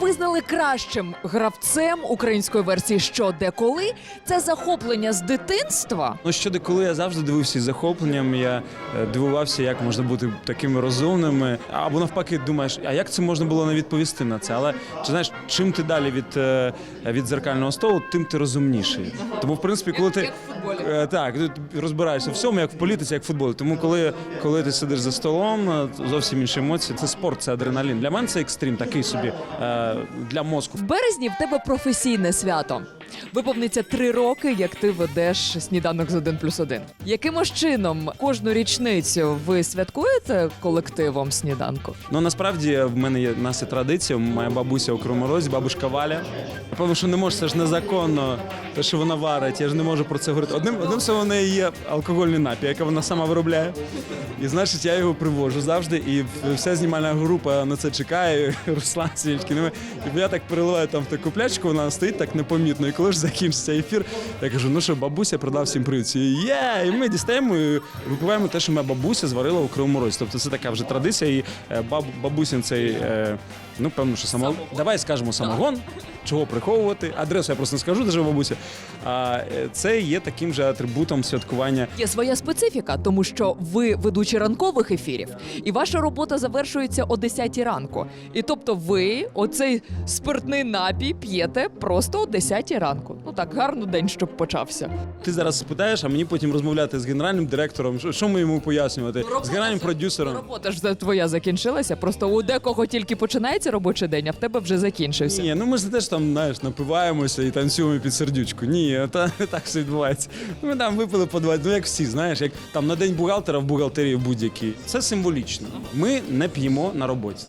визнали кращим гравцем української версії що де коли. Це захоплення з дитинства. Ну що коли я завжди дивився із захопленням, я е, дивувався, як можна бути такими розумними. Або навпаки, думаєш, а як це можна було не відповісти на це? Але чи знаєш, чим ти далі від, е, від зеркального столу, тим ти розумніший. Тому, в принципі, коли ти Е, так, ти розбираєшся в всьому, як в політиці, як в футболі. Тому, коли, коли ти сидиш за столом, зовсім інші емоції. Це спорт, це адреналін. Для мене це екстрім, такий собі для мозку. В березні в тебе професійне свято. Виповниться три роки, як ти ведеш сніданок з 1 плюс 1. Якимось чином кожну річницю ви святкуєте колективом сніданку? Ну насправді в мене є в нас є традиція. Моя бабуся у Кривому Розі, бабушка Валя. Напевно, що не може, це ж незаконно, те, що вона варить. Я ж не можу про це говорити. Одним одним словом, в неї є алкогольний напій, який вона сама виробляє. І значить, я його привожу завжди. І вся знімальна група на це чекає. Руслан Сінічкін. І І я так переливаю там в таку плячку, вона стоїть так непомітно. Коли ж закінчиться ефір, я кажу: ну що, бабуся продав всім привід. Є, і ми дістаємо і випиваємо те, що моя бабуся зварила у Кривому Розі. Тобто це така вже традиція. І е, баб, бабусін цей, е, ну певно, що самогон. Давай скажемо самогон. Чого приховувати? Адресу я просто не скажу, де живе бабуся. А е, це є таким же атрибутом святкування Є своя специфіка, тому що ви ведучі ранкових ефірів, і ваша робота завершується о 10 ранку. І тобто, ви оцей спиртний напій п'єте просто о 10 ранку. Ну так, гарно день, щоб почався. Ти зараз спитаєш, а мені потім розмовляти з генеральним директором. Що, ми йому пояснювати? з генеральним продюсером. Робота ж твоя закінчилася. Просто у декого тільки починається робочий день, а в тебе вже закінчився. Ні, ну ми ж не теж там знаєш, напиваємося і танцюємо під сердючку. Ні, та так все відбувається. Ми там випили по два, ну як всі, знаєш, як там на день бухгалтера в бухгалтерії будь-який. Це символічно. Ми не п'ємо на роботі.